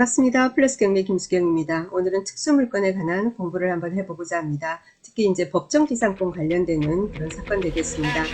반갑습니다. 플러스 경매 김수경입니다. 오늘은 특수물건에 관한 공부를 한번 해보고자 합니다. 특히 이제 법정 기상권 관련되는 그런 사건 되겠습니다.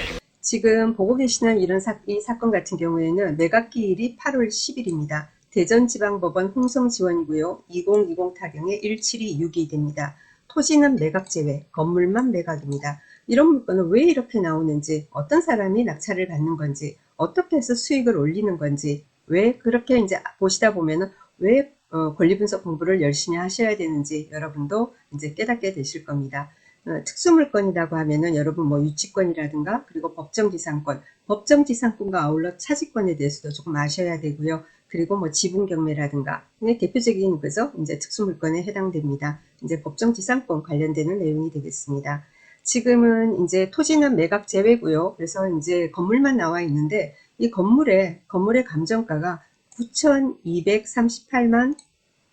지금 보고 계시는 이런 사, 이 사건 같은 경우에는 매각기일이 8월 10일입니다. 대전지방법원 홍성지원이고요. 2020 타경에 1726이 됩니다. 토지는 매각 제외, 건물만 매각입니다. 이런 물건은 왜 이렇게 나오는지, 어떤 사람이 낙찰을 받는 건지, 어떻게 해서 수익을 올리는 건지, 왜 그렇게 이제 보시다 보면은 왜 어, 권리분석 공부를 열심히 하셔야 되는지 여러분도 이제 깨닫게 되실 겁니다. 어, 특수물건이라고 하면은 여러분 뭐 유치권이라든가 그리고 법정지상권, 법정지상권과 아울러 차지권에 대해서도 조금 아셔야 되고요. 그리고 뭐 지분경매라든가 대표적인 그죠 이제 특수물건에 해당됩니다. 이제 법정지상권 관련되는 내용이 되겠습니다. 지금은 이제 토지는 매각 제외고요. 그래서 이제 건물만 나와 있는데 이 건물의 건물의 감정가가 9,238만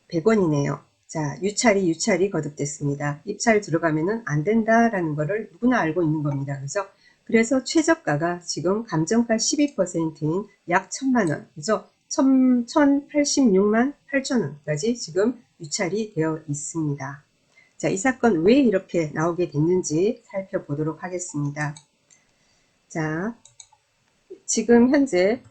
100원이네요. 자, 유찰이 유찰이 거듭됐습니다. 입찰 들어가면은 안 된다라는 거를 누구나 알고 있는 겁니다. 그죠? 그래서 최저가가 지금 감정가 12%인 약 1천만 원, 그죠? 1,086만 8천 원까지 지금 유찰이 되어 있습니다. 자, 이 사건 왜 이렇게 나오게 됐는지 살펴보도록 하겠습니다. 자, 지금 현재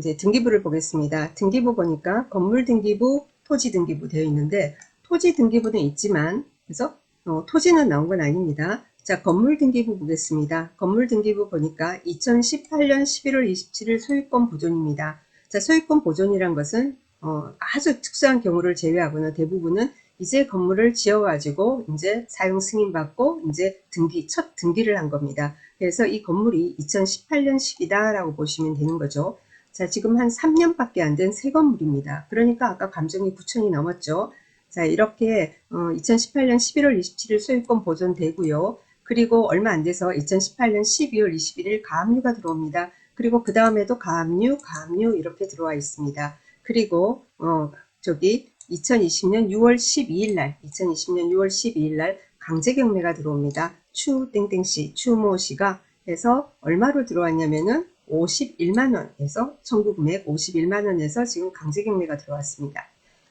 이제 등기부를 보겠습니다. 등기부 보니까 건물 등기부, 토지 등기부 되어 있는데 토지 등기부는 있지만 그래서 어, 토지는 나온 건 아닙니다. 자, 건물 등기부 보겠습니다. 건물 등기부 보니까 2018년 11월 27일 소유권 보존입니다. 자, 소유권 보존이란 것은 어, 아주 특수한 경우를 제외하고는 대부분은 이제 건물을 지어가지고 이제 사용 승인받고 이제 등기, 첫 등기를 한 겁니다. 그래서 이 건물이 2018년식이다라고 보시면 되는 거죠. 자, 지금 한 3년밖에 안 된 새 건물입니다. 그러니까 아까 감정이 9천이 넘었죠. 자, 이렇게 어, 2018년 11월 27일 소유권 보존되고요. 그리고 얼마 안 돼서 2018년 12월 21일 가압류가 들어옵니다. 그리고 그 다음에도 가압류, 가압류 이렇게 들어와 있습니다. 그리고 어, 저기 2020년 6월 12일 날, 2020년 6월 12일 날 강제 경매가 들어옵니다. 추 땡땡 씨, 추모 씨가 해서 얼마로 들어왔냐면은 51만원에서 청구 금액 51만원에서 지금 강제 경매가 들어왔습니다.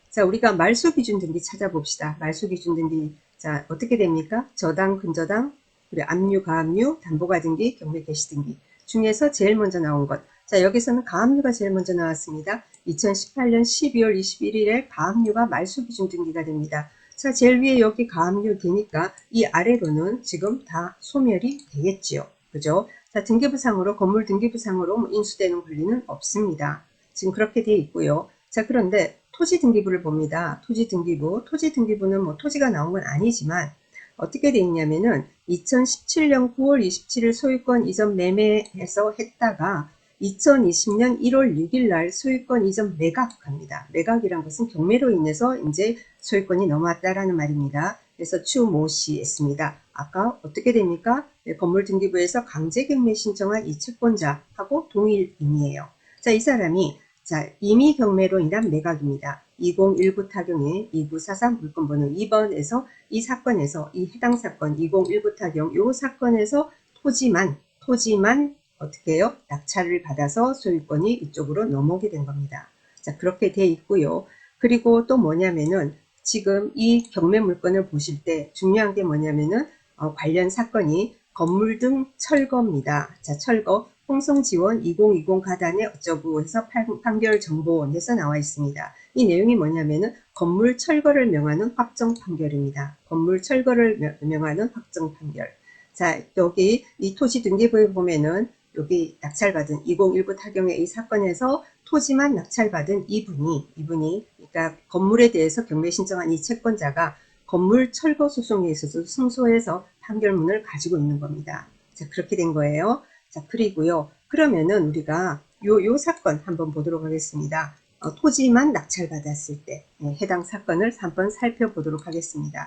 자, 우리가 말소 기준 등기 찾아봅시다. 말소 기준 등기. 자, 어떻게 됩니까? 저당, 근저당, 그리고 압류, 가압류, 담보가 등기, 경매 개시 등기 중에서 제일 먼저 나온 것. 자, 여기서는 가압류가 제일 먼저 나왔습니다. 2018년 12월 21일에 가압류가 말소 기준 등기가 됩니다. 자, 제일 위에 여기 가압류 되니까 이 아래로는 지금 다 소멸이 되겠지요. 그죠? 자, 등기부상으로, 건물 등기부상으로 뭐 인수되는 권리는 없습니다. 지금 그렇게 되어 있고요. 자, 그런데 토지 등기부를 봅니다. 토지 등기부. 토지 등기부는 뭐 토지가 나온 건 아니지만 어떻게 되어 있냐면은 2017년 9월 27일 소유권 이전 매매해서 했다가 2020년 1월 6일 날 소유권 이전 매각합니다. 매각이란 것은 경매로 인해서 이제 소유권이 넘어왔다라는 말입니다. 그래서 추모시 했습니다. 아까 어떻게 됩니까? 네, 건물 등기부에서 강제 경매 신청한 이 채권자하고 동일인이에요. 자, 이 사람이 자, 임의 경매로 인한 매각입니다. 2019 타경의 2943 물건번호 2번에서 이 사건에서 이 해당 사건 2019 타경 요 사건에서 토지만 토지만 어떻게 해요? 낙찰을 받아서 소유권이 이쪽으로 넘어오게 된 겁니다. 자, 그렇게 돼 있고요. 그리고 또 뭐냐면은 지금 이 경매 물건을 보실 때 중요한 게 뭐냐면은 어, 관련 사건이 건물 등 철거입니다. 자, 철거 홍성지원 2020 가단에 어쩌고 해서 판결 정보원에서 나와 있습니다. 이 내용이 뭐냐면은 건물 철거를 명하는 확정 판결입니다. 건물 철거를 명하는 확정 판결. 자, 여기 이 토지 등기부에 보면은 여기 낙찰받은 2019 타경의 이 사건에서 토지만 낙찰받은 이분이 이분이 그러니까 건물에 대해서 경매 신청한 이 채권자가 건물 철거 소송에 있어서 승소해서 판결문을 가지고 있는 겁니다. 자, 그렇게 된 거예요. 자, 그리고요. 그러면은 우리가 요, 요 사건 한번 보도록 하겠습니다. 어, 토지만 낙찰받았을 때 네, 해당 사건을 한번 살펴보도록 하겠습니다.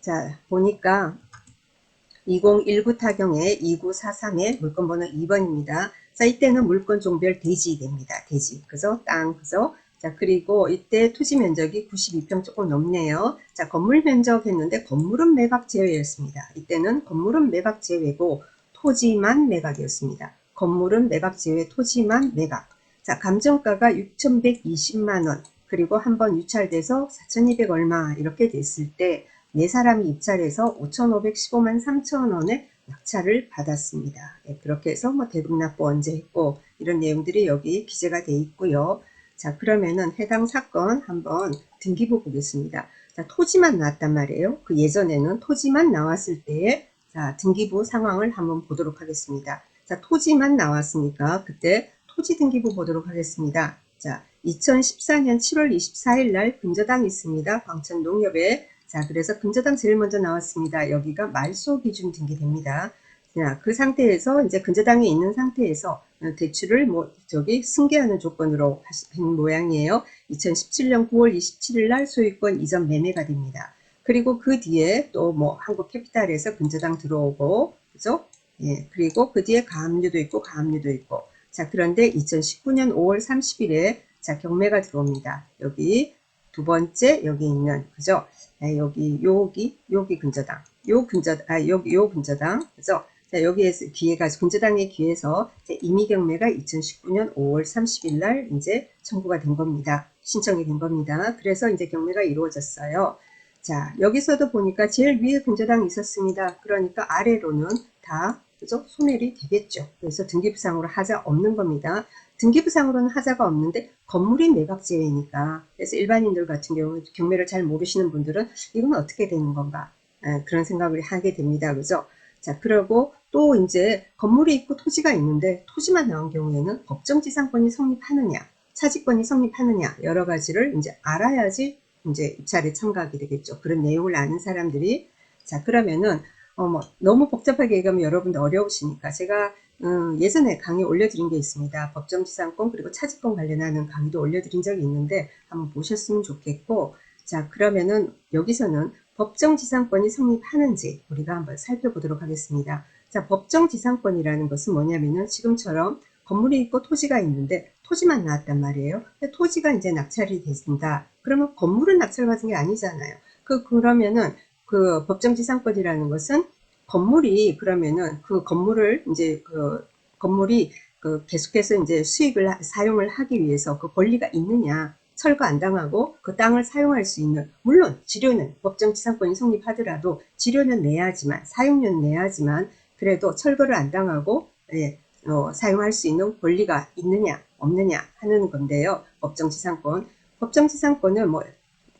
자, 보니까 2019 타경의 2943의 물건 번호 2번입니다. 자, 이때는 물건 종별 대지 됩니다. 대지. 그죠? 땅, 그죠? 자, 그리고 이때 토지 면적이 92평 조금 넘네요. 자, 건물 면적 했는데 건물은 매각 제외였습니다. 이때는 건물은 매각 제외고 토지만 매각이었습니다. 건물은 매각 제외, 토지만 매각. 자, 감정가가 6,120만원. 그리고 한 번 유찰돼서 4,200 얼마 이렇게 됐을 때 네 사람이 입찰해서 5,515만 3천 원의 낙찰을 받았습니다. 예, 그렇게 해서 뭐 대금납부 언제 했고 이런 내용들이 여기 기재가 돼 있고요. 자 그러면은 해당 사건 한번 등기부 보겠습니다. 자 토지만 나왔단 말이에요. 그 예전에는 토지만 나왔을 때의 자 등기부 상황을 한번 보도록 하겠습니다. 자 토지만 나왔으니까 그때 토지 등기부 보도록 하겠습니다. 자 2014년 7월 24일 날 근저당이 있습니다. 광천 농협에 자 그래서 근저당 제일 먼저 나왔습니다. 여기가 말소 기준 등기됩니다. 자, 그 상태에서 이제 근저당에 있는 상태에서 대출을 뭐 저기 승계하는 조건으로 한 모양이에요. 2017년 9월 27일 날 소유권 이전 매매가 됩니다. 그리고 그 뒤에 또 뭐 한국 캐피탈에서 근저당 들어오고 그죠? 예, 그리고 그 뒤에 가압류도 있고 가압류도 있고 자 그런데 2019년 5월 30일에 자 경매가 들어옵니다. 여기 두 번째 여기 있는 그죠? 아, 여기 여기 여기 근저당 요 근저 아 여기 요 근저당 그죠? 자, 여기에서 기회가 근저당에 기해서 임의 경매가 2019년 5월 30일 날 이제 청구가 된 겁니다. 신청이 된 겁니다. 그래서 이제 경매가 이루어졌어요. 자, 여기서도 보니까 제일 위에 근저당이 있었습니다. 그러니까 아래로는 다 그죠? 소멸이 되겠죠. 그래서 등기부상으로 하자 없는 겁니다. 등기부상으로는 하자가 없는데 건물이 매각 제외니까 그래서 일반인들 같은 경우 경매를 잘 모르시는 분들은 이건 어떻게 되는 건가 아, 그런 생각을 하게 됩니다. 그죠? 자, 그리고 또 이제 건물이 있고 토지가 있는데 토지만 나온 경우에는 법정지상권이 성립하느냐, 차지권이 성립하느냐 여러 가지를 이제 알아야지 이제 입찰에 참가하게 되겠죠. 그런 내용을 아는 사람들이 자 그러면은 어 뭐 너무 복잡하게 얘기하면 여러분들 어려우시니까 제가 음, 예전에 강의 올려드린 게 있습니다. 법정지상권 그리고 차지권 관련하는 강의도 올려드린 적이 있는데 한번 보셨으면 좋겠고 자 그러면은 여기서는 법정지상권이 성립하는지 우리가 한번 살펴보도록 하겠습니다. 자, 법정지상권이라는 것은 뭐냐면은 지금처럼 건물이 있고 토지가 있는데 토지만 나왔단 말이에요. 토지가 이제 낙찰이 됐습니다. 그러면 건물은 낙찰받은 게 아니잖아요. 그 그러면은 그 법정지상권이라는 것은 건물이 그러면은 그 건물을 이제 그 건물이 그 계속해서 이제 수익을 사용을 하기 위해서 그 권리가 있느냐 철거 안 당하고 그 땅을 사용할 수 있는 물론 지료는 법정 지상권이 성립하더라도 지료는 내야지만 사용료는 내야지만 그래도 철거를 안 당하고 예, 어, 사용할 수 있는 권리가 있느냐 없느냐 하는 건데요. 법정 지상권 법정 지상권은 뭐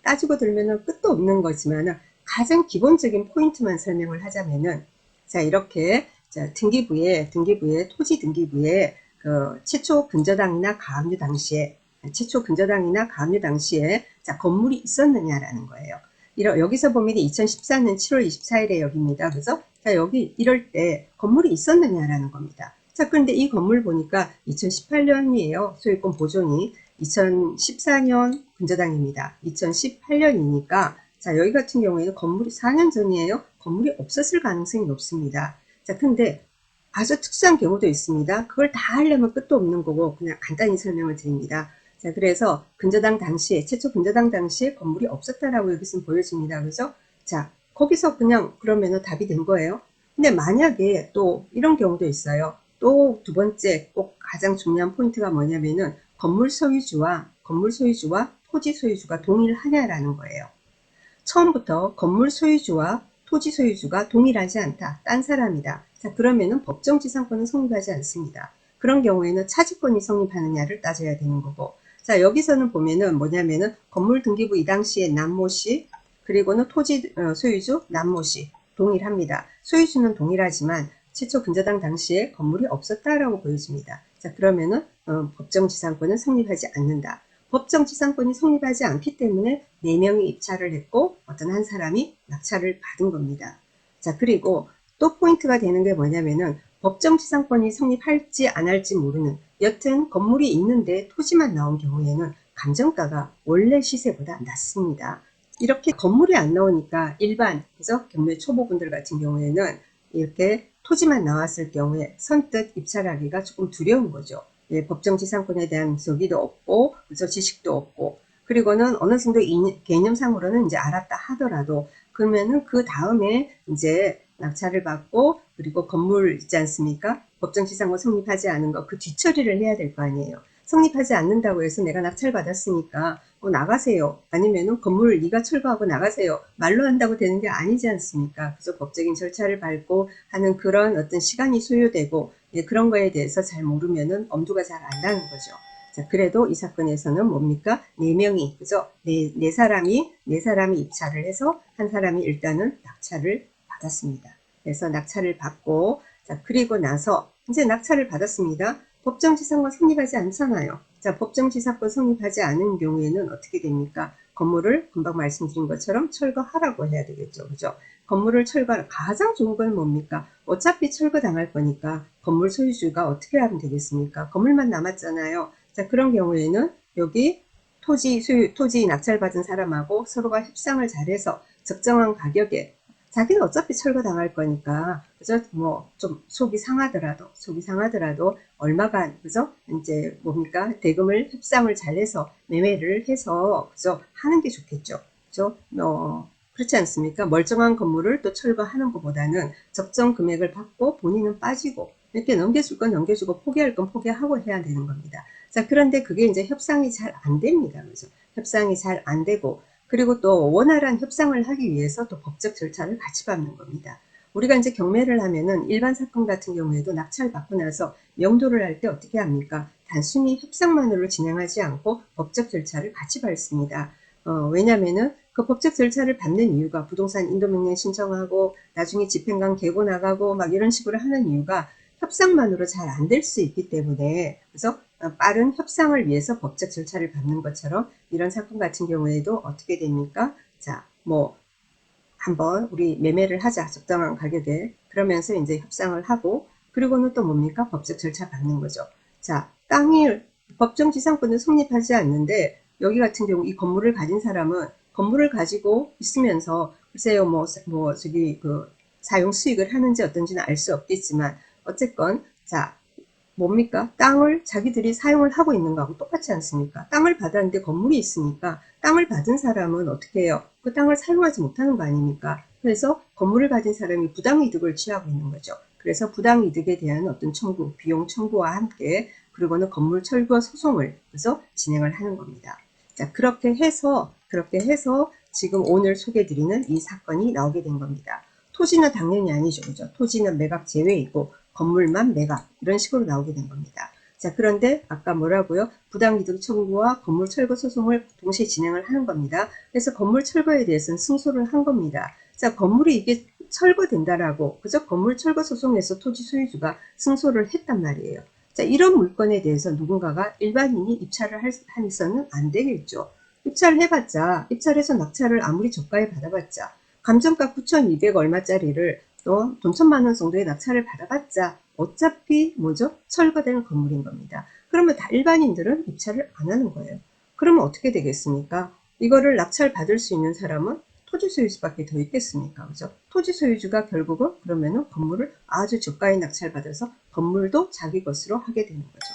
따지고 들면은 끝도 없는 거지만 가장 기본적인 포인트만 설명을 하자면은 자 이렇게 자 등기부에 등기부에 토지 등기부에 그 최초 근저당이나 가압류 당시에 최초 근저당이나 가압류 당시에 자 건물이 있었느냐라는 거예요. 이러, 여기서 보면 2014년 7월 24일에 여기입니다. 그래서 자 여기 이럴 때 건물이 있었느냐라는 겁니다. 자 그런데 이 건물 보니까 2018년이에요. 소유권 보존이 2014년 근저당입니다. 2018년이니까 자 여기 같은 경우에는 건물이 4년 전이에요. 건물이 없었을 가능성이 높습니다. 자 근데 아주 특수한 경우도 있습니다. 그걸 다 하려면 끝도 없는 거고 그냥 간단히 설명을 드립니다. 자, 그래서 근저당 당시에, 최초 근저당 당시에 건물이 없었다라고 여기서 보여집니다. 그죠? 자, 거기서 그냥 그러면은 답이 된 거예요. 근데 만약에 또 이런 경우도 있어요. 또 두 번째 꼭 가장 중요한 포인트가 뭐냐면은 건물 소유주와 건물 소유주와 토지 소유주가 동일하냐라는 거예요. 처음부터 건물 소유주와 토지 소유주가 동일하지 않다. 딴 사람이다. 자, 그러면은 법정 지상권은 성립하지 않습니다. 그런 경우에는 차지권이 성립하느냐를 따져야 되는 거고 자, 여기서는 보면은 뭐냐면은 건물 등기부 이 당 시에 남모 씨, 그리고는 토지 어, 소유주 남모 씨 동일합니다. 소유주는 동일하지만 최초 근저당 당시에 건물이 없었다라고 보여집니다. 자, 그러면은 어, 법정지상권은 성립하지 않는다. 법정지상권이 성립하지 않기 때문에 4명이 입찰을 했고 어떤 한 사람이 낙찰을 받은 겁니다. 자, 그리고 또 포인트가 되는 게 뭐냐면은 법정지상권이 성립할지 안 할지 모르는 여튼 건물이 있는데 토지만 나온 경우에는 감정가가 원래 시세보다 낮습니다. 이렇게 건물이 안 나오니까 일반 그래서 경매 초보분들 같은 경우에는 이렇게 토지만 나왔을 경우에 선뜻 입찰하기가 조금 두려운 거죠. 예, 법정지상권에 대한 저기도 없고 그래서 지식도 없고 그리고는 어느 정도 개념상으로는 이제 알았다 하더라도 그러면은 그 다음에 이제 낙찰을 받고 그리고 건물 있지 않습니까? 법정지상권 성립하지 않은 거 그 뒤처리를 해야 될 거 아니에요. 성립하지 않는다고 해서 내가 낙찰 받았으니까 뭐 나가세요. 아니면은 건물을 네가 철거하고 나가세요. 말로 한다고 되는 게 아니지 않습니까? 그래서 법적인 절차를 밟고 하는 그런 어떤 시간이 소요되고 예, 그런 거에 대해서 잘 모르면은 엄두가 잘 안 나는 거죠. 자, 그래도 이 사건에서는 뭡니까? 네 명이, 그죠? 네, 네 사람이, 네 사람이 입찰을 해서 한 사람이 일단은 낙찰을 받았습니다. 그래서 낙찰을 받고, 자, 그리고 나서 이제 낙찰을 받았습니다. 법정지상권 성립하지 않잖아요. 자, 법정지상권 성립하지 않은 경우에는 어떻게 됩니까? 건물을 금방 말씀드린 것처럼 철거하라고 해야 되겠죠. 그죠? 건물을 철거, 가장 좋은 건 뭡니까? 어차피 철거당할 거니까 건물 소유주가 어떻게 하면 되겠습니까? 건물만 남았잖아요. 자, 그런 경우에는 여기 토지 소유, 토지 낙찰받은 사람하고 서로가 협상을 잘해서 적정한 가격에 자기는 어차피 철거당할 거니까 그죠? 뭐 좀 속이 상하더라도 속이 상하더라도 얼마가 그죠? 이제 뭡니까 대금을 협상을 잘해서 매매를 해서 그죠? 하는 게 좋겠죠. 그죠? 어, 그렇지 않습니까? 멀쩡한 건물을 또 철거하는 것보다는 적정 금액을 받고 본인은 빠지고 이렇게 넘겨줄 건 넘겨주고 포기할 건 포기하고 해야 되는 겁니다. 자, 그런데 그게 이제 협상이 잘 안 됩니다. 그죠? 협상이 잘 안 되고 그리고 또 원활한 협상을 하기 위해서 또 법적 절차를 같이 밟는 겁니다. 우리가 이제 경매를 하면은 일반 사건 같은 경우에도 낙찰 받고 나서 명도를 할 때 어떻게 합니까? 단순히 협상만으로 진행하지 않고 법적 절차를 같이 밟습니다. 어, 왜냐면은 그 법적 절차를 밟는 이유가 부동산 인도명령 신청하고 나중에 집행관 개고 나가고 막 이런 식으로 하는 이유가 협상만으로 잘 안 될 수 있기 때문에 그래서 빠른 협상을 위해서 법적 절차를 밟는 것처럼 이런 사건 같은 경우에도 어떻게 됩니까? 자, 뭐 한번 우리 매매를 하자 적당한 가격에 그러면서 이제 협상을 하고 그리고는 또 뭡니까? 법적 절차 밟는 거죠. 자, 땅이 법정 지상권은 성립하지 않는데 여기 같은 경우 이 건물을 가진 사람은 건물을 가지고 있으면서 글쎄요 뭐, 뭐 저기 그 사용 수익을 하는지 어떤지는 알 수 없겠지만 어쨌건 자 뭡니까? 땅을 자기들이 사용을 하고 있는 거하고 똑같지 않습니까? 땅을 받았는데 건물이 있으니까 땅을 받은 사람은 어떻게 해요? 그 땅을 사용하지 못하는 거 아닙니까? 그래서 건물을 가진 사람이 부당이득을 취하고 있는 거죠. 그래서 부당이득에 대한 어떤 청구, 비용 청구와 함께 그리고는 건물 철거 소송을 그래서 진행을 하는 겁니다. 자, 그렇게 해서 그렇게 해서 지금 오늘 소개드리는 이 사건이 나오게 된 겁니다. 토지는 당연히 아니죠. 그죠? 토지는 매각 제외이고 건물만 매각 이런 식으로 나오게 된 겁니다. 자 그런데 아까 뭐라고요? 부당이득 청구와 건물 철거 소송을 동시에 진행을 하는 겁니다. 그래서 건물 철거에 대해서는 승소를 한 겁니다. 자 건물이 이게 철거된다라고 그죠? 건물 철거 소송에서 토지 소유주가 승소를 했단 말이에요. 자 이런 물건에 대해서 누군가가 일반인이 입찰을 할, 해서는 안 되겠죠. 입찰을 해봤자 입찰해서 낙찰을 아무리 저가에 받아봤자 감정가 9,200 얼마짜리를 또돈 천만 원 정도의 낙찰을 받아봤자 어차피 뭐죠? 철거된 건물인 겁니다. 그러면 다 일반인들은 입찰을 안 하는 거예요. 그러면 어떻게 되겠습니까? 이거를 낙찰 받을 수 있는 사람은 토지 소유주밖에 더 있겠습니까? 그죠? 토지 소유주가 결국은 그러면은 건물을 아주 저가에 낙찰 받아서 건물도 자기 것으로 하게 되는 거죠.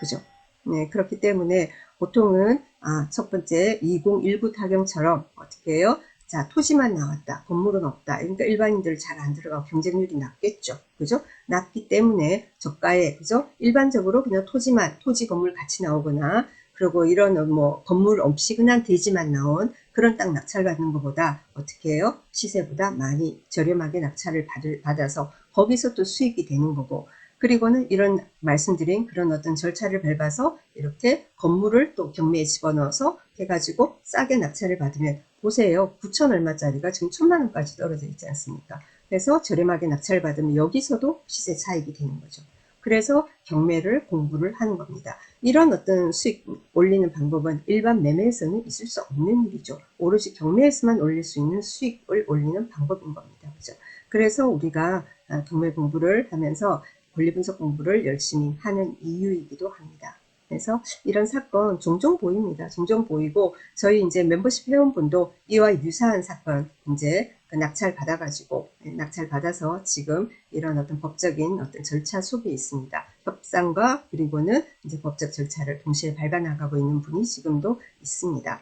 그죠? 네, 그렇기 때문에 보통은 아, 첫 번째 2019 타경처럼 어떻게 해요? 자, 토지만 나왔다. 건물은 없다. 그러니까 일반인들 잘 안 들어가고 경쟁률이 낮겠죠. 그죠? 낮기 때문에 저가에, 그죠? 일반적으로 그냥 토지만, 토지 건물 같이 나오거나, 그리고 이런 뭐 건물 없이 그냥 대지만 나온 그런 땅 낙찰받는 것보다 어떻게 해요? 시세보다 많이 저렴하게 낙찰을 받을, 받아서 거기서 또 수익이 되는 거고, 그리고는 이런 말씀드린 그런 어떤 절차를 밟아서 이렇게 건물을 또 경매에 집어넣어서 해가지고 싸게 낙찰을 받으면 보세요. 9천 얼마짜리가 지금 천만 원까지 떨어져 있지 않습니까? 그래서 저렴하게 낙찰 받으면 여기서도 시세 차익이 되는 거죠. 그래서 경매를 공부를 하는 겁니다. 이런 어떤 수익 올리는 방법은 일반 매매에서는 있을 수 없는 일이죠. 오로지 경매에서만 올릴 수 있는 수익을 올리는 방법인 겁니다. 그죠? 그래서 우리가 아, 경매 공부를 하면서 권리 분석 공부를 열심히 하는 이유이기도 합니다. 그래서 이런 사건 종종 보입니다. 종종 보이고 저희 이제 멤버십 회원분도 이와 유사한 사건 이제 그 낙찰 받아가지고 네, 낙찰 받아서 지금 이런 어떤 법적인 어떤 절차 속에 있습니다. 협상과 그리고는 이제 법적 절차를 동시에 밟아 나가고 있는 분이 지금도 있습니다.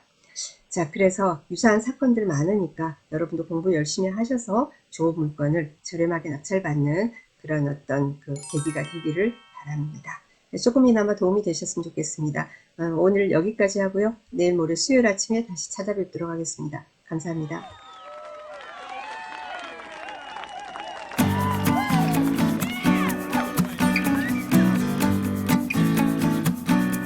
자, 그래서 유사한 사건들 많으니까 여러분도 공부 열심히 하셔서 좋은 물건을 저렴하게 낙찰받는 그런 어떤 그 계기가 되기를 바랍니다. 조금이나마 도움이 되셨으면 좋겠습니다. 어, 오늘 여기까지 하고요. 내일 모레 수요일 아침에 다시 찾아뵙도록 하겠습니다. 감사합니다.